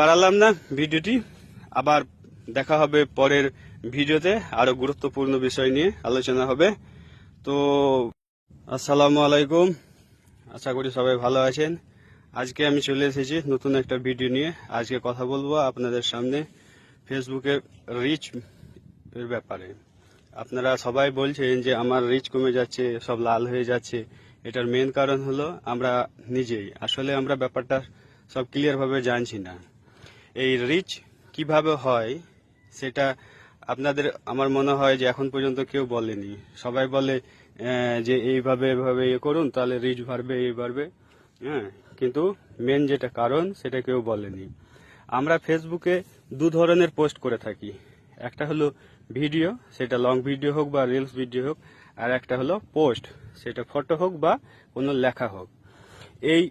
বাড়ালাম না ভিডিওটি। আবার দেখা হবে পরের ভিডিওতে আরও গুরুত্বপূর্ণ বিষয় নিয়ে আলোচনা হবে। তো আসসালামু আলাইকুম। আশা করি সবাই ভালো আছেন। আজকে আমি চলে এসেছি নতুন একটা ভিডিও নিয়ে। আজকে কথা বলব আপনাদের সামনে ফেসবুকে রিচ এর ব্যাপারে। আপনারা সবাই বলছেন যে আমার রিচ কমে যাচ্ছে, সব লাল হয়ে যাচ্ছে। এটার মেন কারণ হলো আমরা নিজেই। আসলে আমরা ব্যাপারটা সব ক্লিয়ার ভাবে জানছি না। এই রিচ কীভাবে হয় সেটা আপনাদের আমার মনে হয় যে এখন পর্যন্ত কেউ বলেনি। সবাই বলে যে এইভাবে, এভাবে ইয়ে করুন, তাহলে রিচ বাড়বে, এই বাড়বে। হ্যাঁ কিন্তু মেন যেটা কারণ, সেটা কেউ বলেনি। আমরা ফেসবুকে দু ধরনের পোস্ট করে থাকি। একটা হলো ভিডিও, সেটা লং ভিডিও হোক বা রিলস ভিডিও হোক, আর একটা হলো পোস্ট সেটা ফটো হোক বা কোনো লেখা হোক। এই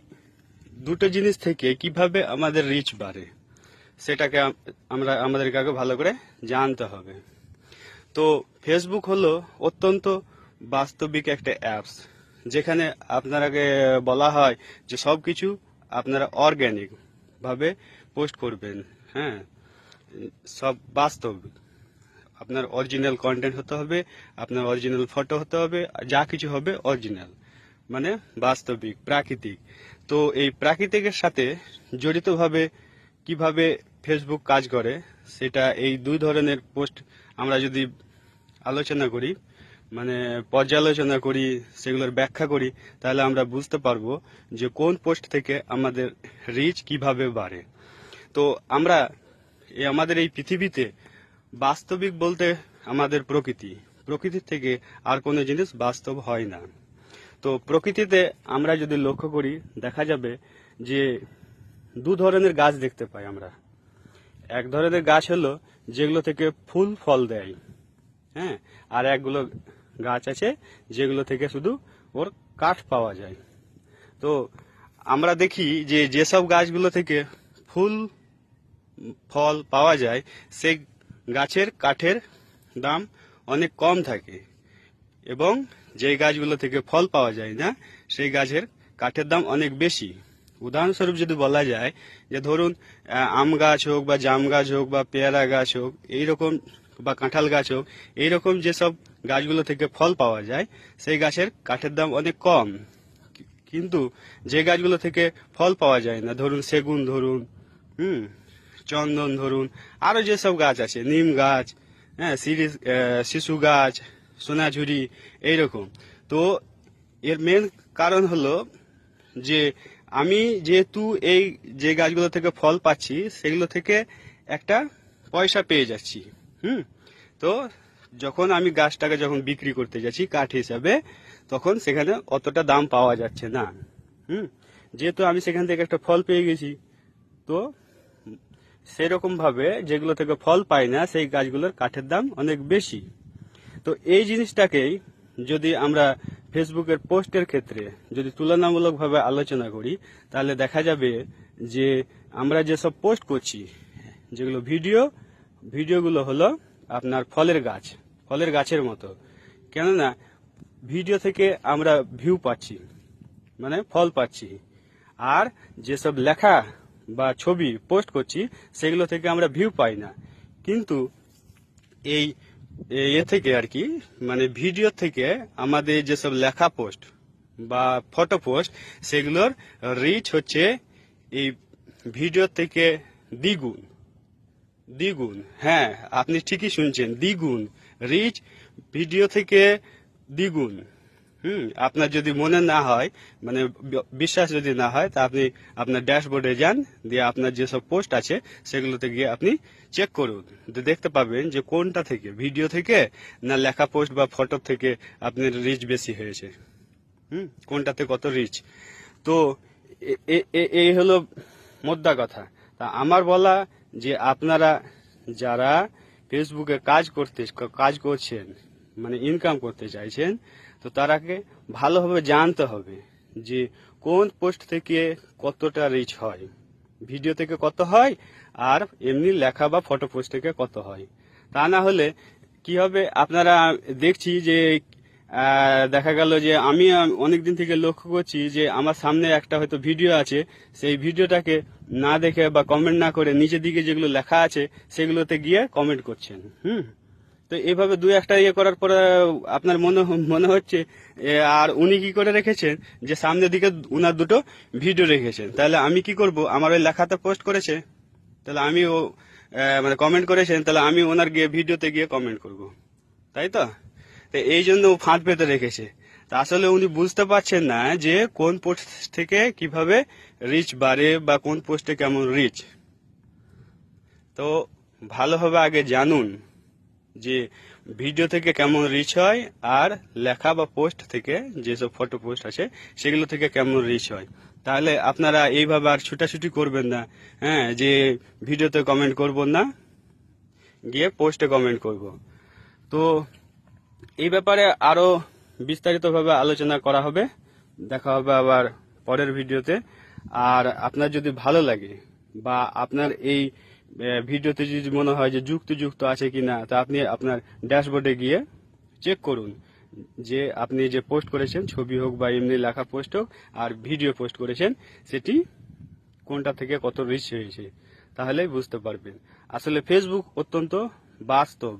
দুটো জিনিস থেকে কীভাবে আমাদের রিচ বাড়ে? সেটাকে আমরা, আমাদেরকে আগে ভালো করে জানতে হবে। তো ফেসবুক হলো অত্যন্ত বাস্তবিক একটা অ্যাপস যেখানে আপনারাকে বলা হয় যে সব কিছু আপনারা অর্গ্যানিক ভাবে পোস্ট করবেন হ্যাঁ? সব বাস্তব। আপনার অরিজিনাল কন্টেন্ট হতে হবে, আপনার অরিজিনাল ফটো হতে হবে যা কিছু হবে অরিজিনাল মানে বাস্তবিক, প্রাকৃতিক। তো এই প্রাকৃতিকের সাথে জড়িতভাবে কীভাবে ফেসবুক কাজ করে, সেটা এই দুই ধরনের পোস্ট আমরা যদি আলোচনা করি মানে পর্যালোচনা করি, সেগুলোর ব্যাখ্যা করি, তাহলে আমরা বুঝতে পারব যে কোন পোস্ট থেকে আমাদের রিচ কীভাবে বাড়ে। তো আমরা আমাদের এই পৃথিবীতে বাস্তবিক বলতে আমাদের প্রকৃতি প্রকৃতির থেকে আর কোনো জিনিস বাস্তব হয় না। তো প্রকৃতিতে আমরা যদি লক্ষ্য করি, দেখা যাবে যে দু ধরনের গাছ দেখতে পাই আমরা। এক ধরনের গাছ হলো যেগুলো থেকে ফুল, ফল দেয়। হ্যাঁ? আর একগুলো গাছ আছে যেগুলো থেকে শুধু ওর কাঠ পাওয়া যায়। তো আমরা দেখি যে যেসব গাছগুলো থেকে ফুল, ফল পাওয়া যায়, সেই গাছের কাঠের দাম অনেক কম থাকে। এবং যে গাছগুলো থেকে ফল পাওয়া যায় না, সেই গাছের কাঠের দাম অনেক বেশি। উদাহরণস্বরূপ যদি বলা যায় যে ধরুন আম গাছ হোক বা জাম গাছ হোক বা পেয়ারা গাছ হোক এইরকম বা কাঁঠাল গাছ হোক এইরকম যেসব গাছগুলো থেকে ফল পাওয়া যায় সেই গাছের কাঠের দাম অনেক কম। কিন্তু যে গাছগুলো থেকে ফল পাওয়া যায় না ধরুন সেগুন ধরুন হুম চন্দন ধরুন আরও যেসব গাছ আছে নিম গাছ হ্যাঁ আহ, শিশু গাছ সোনাঝুরি এইরকম। তো এর মেন কারণ হলো যে আমি যেহেতু এই যে গাছগুলো থেকে ফল পাচ্ছি, সেগুলো থেকে একটা পয়সা পেয়ে যাচ্ছি, হুম? তো যখন আমি গাছটাকে যখন বিক্রি করতে যাচ্ছি কাঠ হিসাবে, তখন সেখানে অতটা দাম পাওয়া যাচ্ছে না, হুম? যেহেতু আমি সেখান থেকে একটা ফল পেয়ে গেছি, তো সেরকম ভাবে যেগুলো থেকে ফল পাই না, সেই গাছগুলোর কাঠের দাম অনেক বেশি। তো এই জিনিসটাকেই যদি আমরা ফেসবুকের পোস্টের ক্ষেত্রে যদি তুলনামূলকভাবে আলোচনা করি, তাহলে দেখা যাবে যে আমরা যেসব পোস্ট করছি, যেগুলো ভিডিও, ভিডিওগুলো হলো আপনার ফলের গাছ, ফলের গাছের মতো। কেননা ভিডিও থেকে আমরা ভিউ পাচ্ছি মানে ফল পাচ্ছি। আর যেসব লেখা বা ছবি পোস্ট করছি, সেগুলো থেকে আমরা ভিউ পাই না। কিন্তু এই এ- থেকে আর কি মানে ভিডিও থেকে আমাদের যেসব লেখা পোস্ট বা ফটো পোস্ট সেগুলোর রিচ হচ্ছে এই ভিডিও থেকে দ্বিগুণ। দ্বিগুণ হ্যাঁ আপনি ঠিকই শুনছেন, দ্বিগুণ রিচ ভিডিও থেকে দ্বিগুণ। হুম, আপনার যদি মনে না হয় মানে বিশ্বাস যদি না হয়, তা আপনি আপনার ড্যাশবোর্ডে যান, দিয়ে আপনার যেসব পোস্ট আছে, সেগুলোতে গিয়ে আপনি চেক করুন। তো দেখতে পাবেন যে কোনটা থেকে, ভিডিও থেকে, না লেখা পোস্ট বা ফটো থেকে আপনার রিচ বেশি হয়েছে। হুম, কোনটাতে কত রিচ তো এই হলো মোদ্দা কথা। তা আমার বলা যে আপনারা যারা ফেসবুকে কাজ করতে কাজ করছেন মানে ইনকাম করতে চাইছেন তো তারাকে ভালোভাবে জানতে হবে যে কোন পোস্ট থেকে কতটা রিচ হয় ভিডিও থেকে কত হয়, আর এমনি লেখা বা ফটো পোস্ট থেকে কত হয়। তা না হলে কি হবে, আপনারা দেখছি যে দেখা গেল যে আমি অনেক দিন থেকে লক্ষ্য করছি যে আমার সামনে একটা হয়তো ভিডিও আছে, সেই ভিডিওটাকে না দেখে বা কমেন্ট না করে নিচের দিকে যেগুলো লেখা আছে, সেগুলোতে গিয়ে কমেন্ট করছেন। হুম? তো এইভাবে দুই একটা ইয়ে করার পরে, আপনার মনে মনে হচ্ছে আর উনি কি করে রেখেছেন? যে সামনের দিকে উনার দুটো ভিডিও রেখেছেন। তাহলে আমি কি করব? আমার ওই লেখাতে পোস্ট করেছে? তাহলে আমি ও মানে কমেন্ট করেছেন, তাহলে আমি ওনার গিয়ে ভিডিওতে গিয়ে কমেন্ট করব। তাই তো? তো এই জন্য ও ফাঁদ পেতে রেখেছে। তা আসলে উনি বুঝতে পারছেন না যে কোন পোস্ট থেকে কীভাবে রিচ বাড়ে বা কোন পোস্টে কেমন রিচ তো ভালোভাবে আগে জানুন। যে ভিডিও থেকে কেমন রিচ হয় আর লেখা বা পোস্ট থেকে যেসব ফটো পোস্ট আছে সেগুলো থেকে কেমন রিচ হয়। তাহলে আপনারা এইভাবে আর ছুটাছুটি করবেন না হ্যাঁ যে ভিডিওতে কমেন্ট করব না, গিয়ে পোস্টে কমেন্ট করব। তো এই ব্যাপারে আরও বিস্তারিতভাবে আলোচনা করা হবে, দেখা হবে আবার পরের ভিডিওতে। আর আপনার যদি ভালো লাগে বা আপনার এই ভিডিওতে যদি মনে হয় যে যুক্ত আছে কি না তা আপনি আপনার ড্যাশবোর্ডে গিয়ে চেক করুন যে আপনি যে পোস্ট করেছেন, ছবি হোক বা এমনি লেখা পোস্ট হোক আর ভিডিও পোস্ট করেছেন, সেটি কোনটা থেকে কত রিচ হয়েছে তাহলে বুঝতে পারবেন। আসলে ফেসবুক অত্যন্ত বাস্তব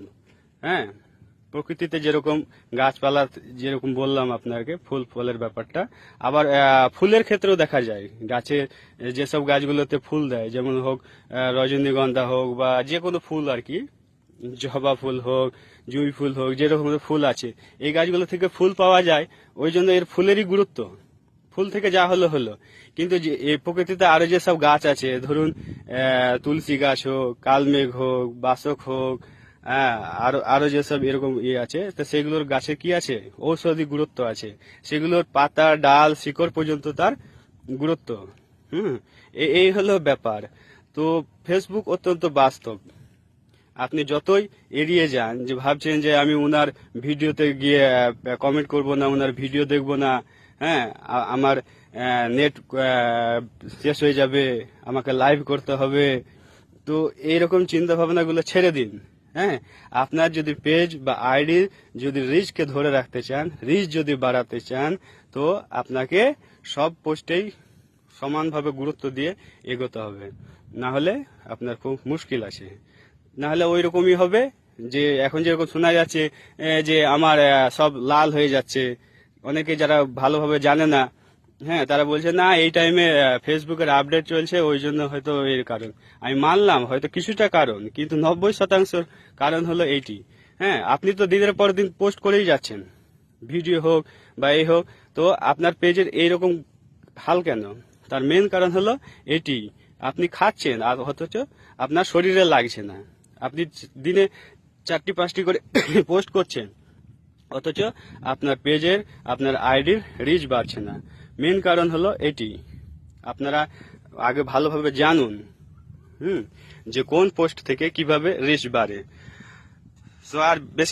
হ্যাঁ? প্রকৃতিতে যেরকম গাছপালা, যেরকম বললাম আপনাকে, ফুল, ফলের ব্যাপারটা। আবার ফুলের ক্ষেত্রেও দেখা যায় গাছে যেসব গাছগুলোতে ফুল দেয়, যেমন হোক রজনীগন্ধা হোক বা যে কোনো ফুল আর কি, জবা ফুল হোক, জুঁই ফুল হোক, যেরকম ফুল আছে, এই গাছগুলো থেকে ফুল পাওয়া যায়, ওই জন্য এর ফুলেরই গুরুত্ব। ফুল থেকে যা হলো হলো। কিন্তু এই প্রকৃতিতে আরও যেসব গাছ আছে, ধরুন তুলসী গাছ হোক, কালমেঘ হোক, বাসক হোক হ্যাঁ আরও আরও যেসব এরকম ইয়ে আছে, তো সেগুলোর গাছে কি আছে? ঔষধি গুরুত্ব আছে। সেগুলোর পাতা, ডাল, শিকড় পর্যন্ত তার গুরুত্ব। হুম এই হলো ব্যাপার। তো ফেসবুক অত্যন্ত বাস্তব। আপনি যতই এড়িয়ে যান, যে ভাবছেন যে আমি ওনার ভিডিওতে গিয়ে কমেন্ট করব না ওনার ভিডিও দেখব না হ্যাঁ আমার নেট শেষ হয়ে যাবে, আমাকে লাইভ করতে হবে, তো এইরকম চিন্তা ভাবনাগুলো ছেড়ে দিন। হ্যাঁ? আপনার যদি পেজ বা আইডি যদি রিচকে ধরে রাখতে চান রিচ যদি বাড়াতে চান, তো আপনাকে সব পোস্টেই সমানভাবে গুরুত্ব দিয়ে এগোতে হবে। না হলে আপনার খুব মুশকিল আছে না হলে ওই রকমই হবে যে, এখন যেরকম শোনা যাচ্ছে যে আমার সব লাল হয়ে যাচ্ছে। অনেকে যারা ভালোভাবে জানে না হ্যাঁ তারা বলছে, না, এই টাইমে ফেসবুকের আপডেট চলছে, ওই জন্য হয়তো এর কারণ। আমি মানলাম, হয়তো কিছুটা কারণ, কিন্তু নব্বই শতাংশ কারণ হলো এইটি। হ্যাঁ আপনি তো দিনের পর দিন পোস্ট করেই যাচ্ছেন ভিডিও হোক বা এই হোক, তো আপনার পেজের এইরকম হাল কেন? তার মেন কারণ হলো এটি, আপনি খাচ্ছেন, আর অথচ আপনার শরীরে লাগছে না। আপনি দিনে চারটি, পাঁচটি করে পোস্ট করছেন, অথচ আপনার পেজের আপনার আইডির রিচ বাড়ছে না। মেন কারণ হলো এটি। আপনারা আগে ভালোভাবে জানুন, হুম, যে কোন পোস্ট থেকে কীভাবে রিস্ক বাড়ে। সো আর বেশি